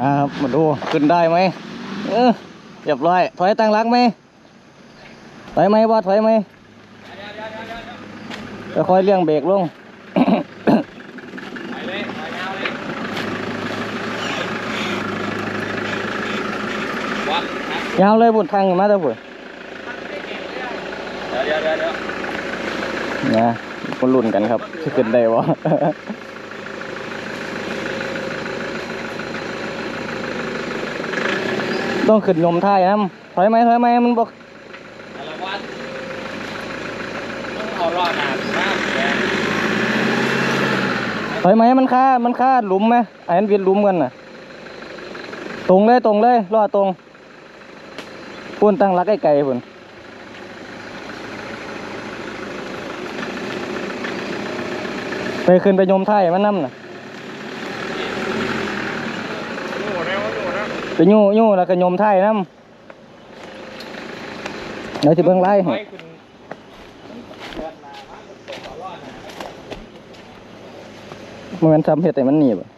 อ่าครับมาดูขึ้นได้ไหมเออเรียบร้อย ถอยตั้งหลักไหมถอยไหมว่าถอยไหมจะคอยเลี่ยงเบรกลงยาวเลยบุญทางขึ้นมาเถอะบุญเดี๋ยวเดี๋ยวเดี๋ยวนะคนรุ่นกันครับขึ้นได้วะ ต้องขึ้นนมท่ายนะถอยไหมถอยไหมมันบอกแต่ละวัดต้องเอารอดหนาถึงมากแกถอยไหมมันค่ามันค่าหลุมไหมไอ้นั้นเวียนหลุมกันน่ะ ตรงเลยตรงเลยรอดตรงพุ่นตั้งรักไกลๆพุ่นไปขึ้นไปยมท่ายมันน้ำน่ะ อยู่นะอยู่นะ ไปยู่ยู่แล้วก็ยมท่ายน้ำเดี๋ยวจะเบิ่งไล่ให้ไปขึ้นเดินมาบ้านตกเอารอดหนามันทำเห็ดแต่มันหนีบอะ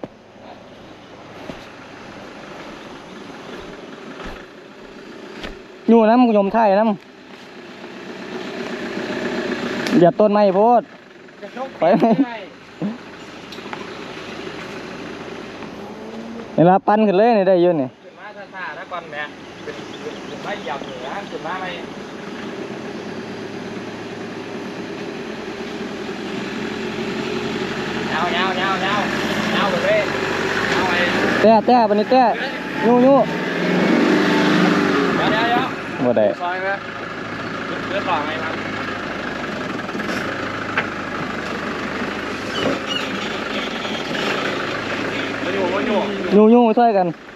ยู่น้ำยมท่ายน้ำอย่าต้นไม้โพดจะชกไปไหมเวลาปั้นขึ้นเลยนี่ได้เยอะนี่ ขึ้นมาท่าๆถ้าก่อนแม่ขึ้นขึ้นมาเหยียบเหนือขึ้นมาไม่ยาวยาวยาวยาวยาวไปเลยยาวไปแต้แต้ปันนี้แต้ยู่ยู่เดี๋ยวเดี๋ยวเดี๋ยวบ่ได้ซอยไหมเลือดหลอดไหมครับมาอยู่มาอยู่ยู่ยู่ช่วยกันตกก่อนเ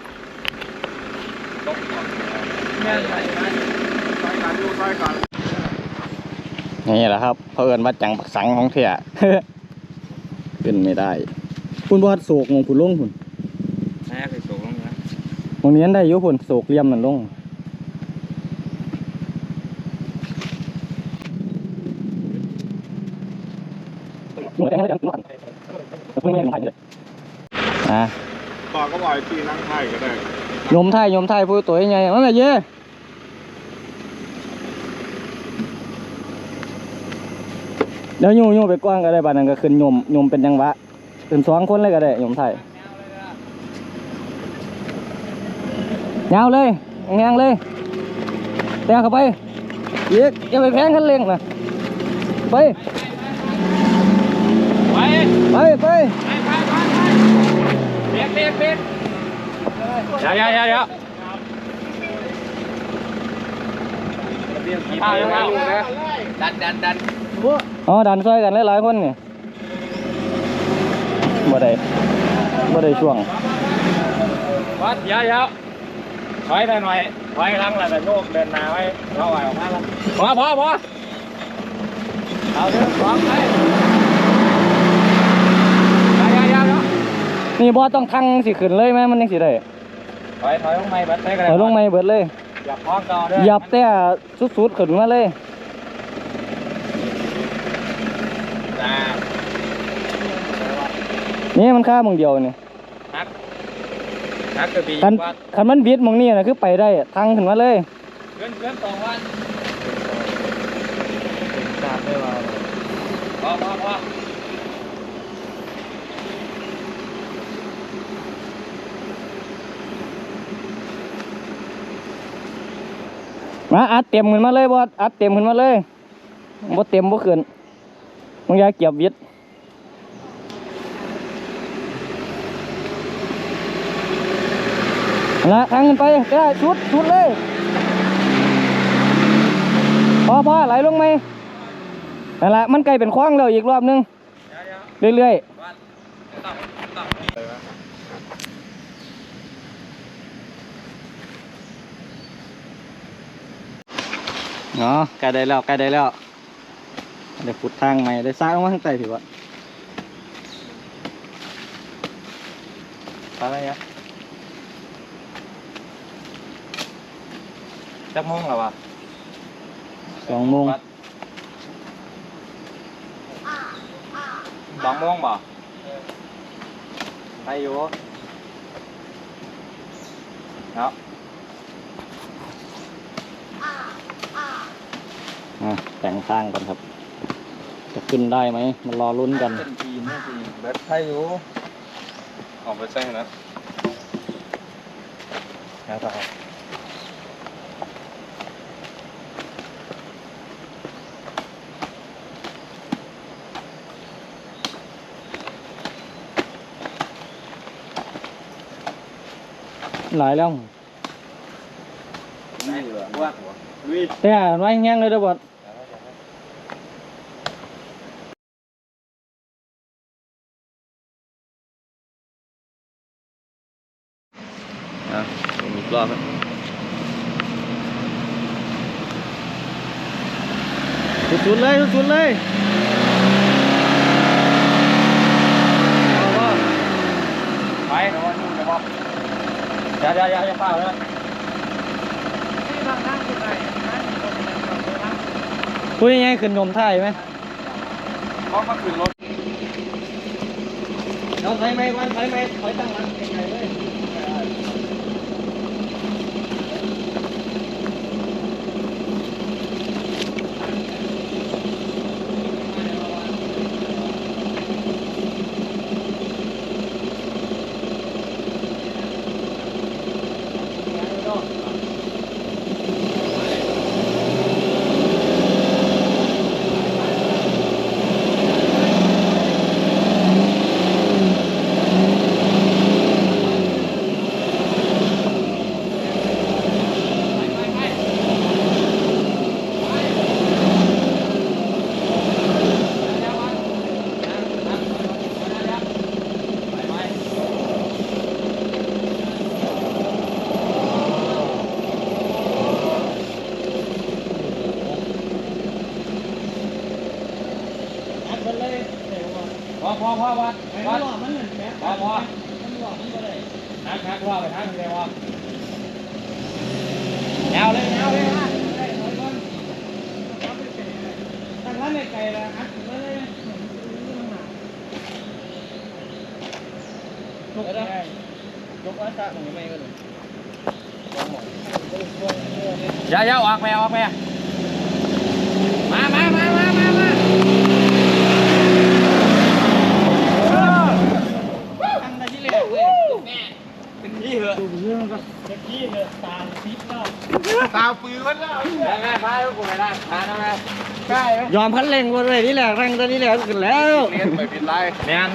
นี่ยใส่ไหมซอยกันอยู่ซอยกันนี่แหละครับเขาเอินว่าจังปักสังของเถี่ยขึ้นไม่ได้ คุณบอดโศกมงคุณลงคุณแม่เคยตกลงนะมงนี้ได้อยุคุณโศกเลี่ยมมันลงอะต่อก็บ่อยปีนั่งไทยก็ได้ ยมไทยยมไทยพูดตัวยังไงมันแบบเย่เดี๋ยวโยโย่ไปกว้างก็ได้บาดนั้นก็ขึ้นโยมโยมเป็นจังหวะขึ้นสองคนเลยก็ได้โยมไทยยาวเลยแงงเลยแตะเข้าไปอีกอย่าไปแพงคันเร่งนะไปไปไปไปไปไปไปไปเบียดเบียดเบียด เดี๋ยวเดี๋ยวเดี๋ยวเดี๋ยวเอาเอาดันดันดันอ๋อดันซอยกันหลายๆคนนี่บ่ได้บ่ได้ช่วงวัดเดี๋ยวเดี๋ยวถอยไปหน่อยถอยหลังแล้วแต่โยกเดินหน้าไว้เราไหวออกมาแล้วพอพอพอเอาเดินพร้อมไปยวเดี๋ยวเดี๋ยวนี่บ่ต้องทั้งสิขึ้นเลยไหมมันยังสิได้ ถอยถอยลงไม่บัดเต้กันถอยลงไม่เบิดเลยอย่าพร้อมต่อเด้อเหยับแต่สุดๆขึ้นมาเลย จ้านี่มันค่าหมองเดียวนี่นักนักกระบี่คันวัดคันมันบิดหมองนี้นะคือไปได้ทางขึ้นมาเลยเพื่อนเพื่อนสองวันจาได้ว่าพอพอพอ มาอัดเต็มขึ้นมาเลยบอสอัดเต็มขึ้นมาเลยบ่เต็มบ่ขึ้นมึงอย่าเกียบวิดนะทางขึ้นไปได้ชุดชุดเลย พอพอไหลลงไหมนั่นแหละมันใกลเป็นคว้างแล้วอีกรอบนึง เรื่อยวัดต่อต่อ ๆ เนาะใกล้ได้แล้วใกล้ได้แล้วได้ขุดทางใหม่ได้สร้างลงมาข้างใต้ผิวะอะไรอะจักโมงแล้ววะสองโมงสองโมงบ่ไปอยู่ เนาะ อะ แต่งข้างกันครับ จะขึ้นได้ไหมมันรอลุ้นกันเป็นทีมนะทีมเบิร์ดไทยอยู่ออกไปใช่นะแล้วต่อหลายแล้วนี่เหรอว่าหัวลุย แต่ไว้แห้งๆเลยเด้อบอด อะอีก รอบนะสุดๆเลยสุดๆเลยเอาว่าไปเดี๋ยวนู่นจะบอกอย่าอย่าอย่าอย่าเปล่าเลยพูดยังไงขึ้นนมท่ายไหมเพราะมาขึ้นรถเราใส่ไหมวันใส่ไหมถอยตั้งหลังไกลๆเลย พอพอพอวัดไอ้วัดหลอดมันเหมือนแป๊บพอพอมันหลอดมันก็ได้ทักทักว่าไปทักเลยวะแนวเลยแนวเลยฮะได้ถอยก่อนตั้งร้านไกลๆแล้วอัดถึงเลยยกได้ยกอันตะหนูไม่ก็เลยอย่าอย่าออกแม่ออกแม่มามามามามามา ตั้งแต่ที่แรกเว้ย เป็นยี่เหอะ ดูเรื่องก็จะกี้เลย ตามทิพย์แล้วตาปืนมันแล้วแม่แม่พายกูไม่ได้พายนะแม่ใช่ไหมยอมพันเร่งวันเลยนี่แหละแรงตอนนี้แหละขึ้นแล้วเรียนไปเป็นไรแม่น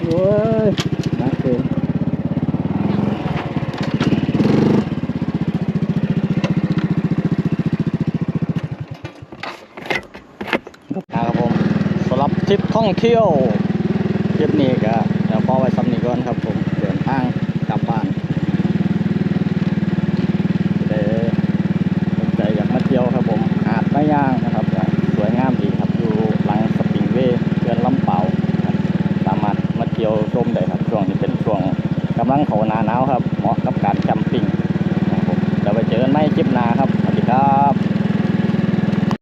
โอ้ยนักเกินครับผมสำหรับ ทริปท่องเที่ยวทริปนี้ก็เดี๋ยวพอไว้ซ้ำนี้ก่อนครับผมเดินทาง